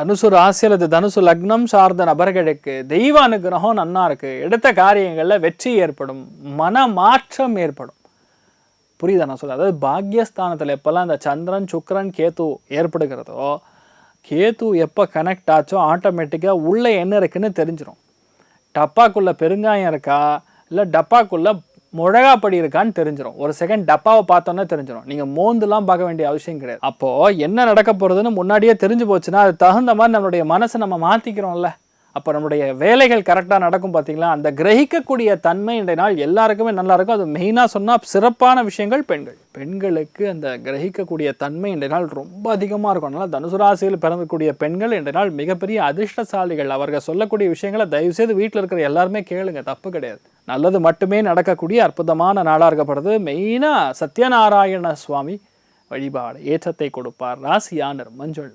தனுசு ராசி அல்லது தனுசு லக்னம் சார்ந்த நபர்களுக்கு தெய்வ அனுகிரகம் நன்னா இருக்கு எடுத்த காரியங்களில் வெற்றி ஏற்படும் மன மாற்றம் ஏற்படும். புரியுதா நான் சொல்ல அதாவது பாக்யஸ்தானத்தில் எப்போல்லாம் இந்த சந்திரன் சுக்ரன் கேத்து ஏற்படுகிறதோ கேத்து எப்போ கனெக்ட் ஆச்சோ ஆட்டோமேட்டிக்காக உள்ளே என்ன இருக்குன்னு தெரிஞ்சிடும் டப்பாக்குள்ளே பெருங்காயம் இருக்கா? இல்லை டப்பாக்குள்ளே முழகாப்படி இருக்கான்னு தெரிஞ்சிடும் ஒரு செகண்ட் டப்பாவை பார்த்தோன்னே தெரிஞ்சிடும் நீங்கள் மோந்துலாம் பார்க்க வேண்டிய அவசியம் கிடையாது. அப்போது என்ன நடக்க போகிறதுன்னு முன்னாடியே தெரிஞ்சு போச்சுன்னா அது தகுந்த மாதிரி நம்மளுடைய மனசை நம்ம மாற்றிக்கிறோம்ல அப்போ நம்மளுடைய வேலைகள் கரெக்டாக நடக்கும் பார்த்தீங்களா? அந்த கிரகிக்கக்கூடிய தன்மை இன்றைய நாள் எல்லாருக்குமே நல்லா இருக்கும். அது மெயினாக சொன்னால் சிறப்பான விஷயங்கள் பெண்கள். பெண்களுக்கு அந்த கிரகிக்கக்கூடிய தன்மை இன்றைய நாள் ரொம்ப அதிகமாக இருக்கும். அதனால் தனுசு ராசியில் பிறந்தக்கூடிய பெண்கள் இன்றைய நாள் மிகப்பெரிய அதிர்ஷ்டசாலிகள். அவர்கள் சொல்லக்கூடிய விஷயங்களை தயவுசெய்து வீட்டில் இருக்கிற எல்லாருமே கேளுங்க. தப்பு கிடையாது. நல்லது மட்டுமே நடக்கக்கூடிய அற்புதமான நாளாக இருக்கப்படுது மெயினாக சத்யநாராயண சுவாமி வழிபாடு ஏற்றத்தை கொடுப்பார் ராசியானர் மஞ்சள்.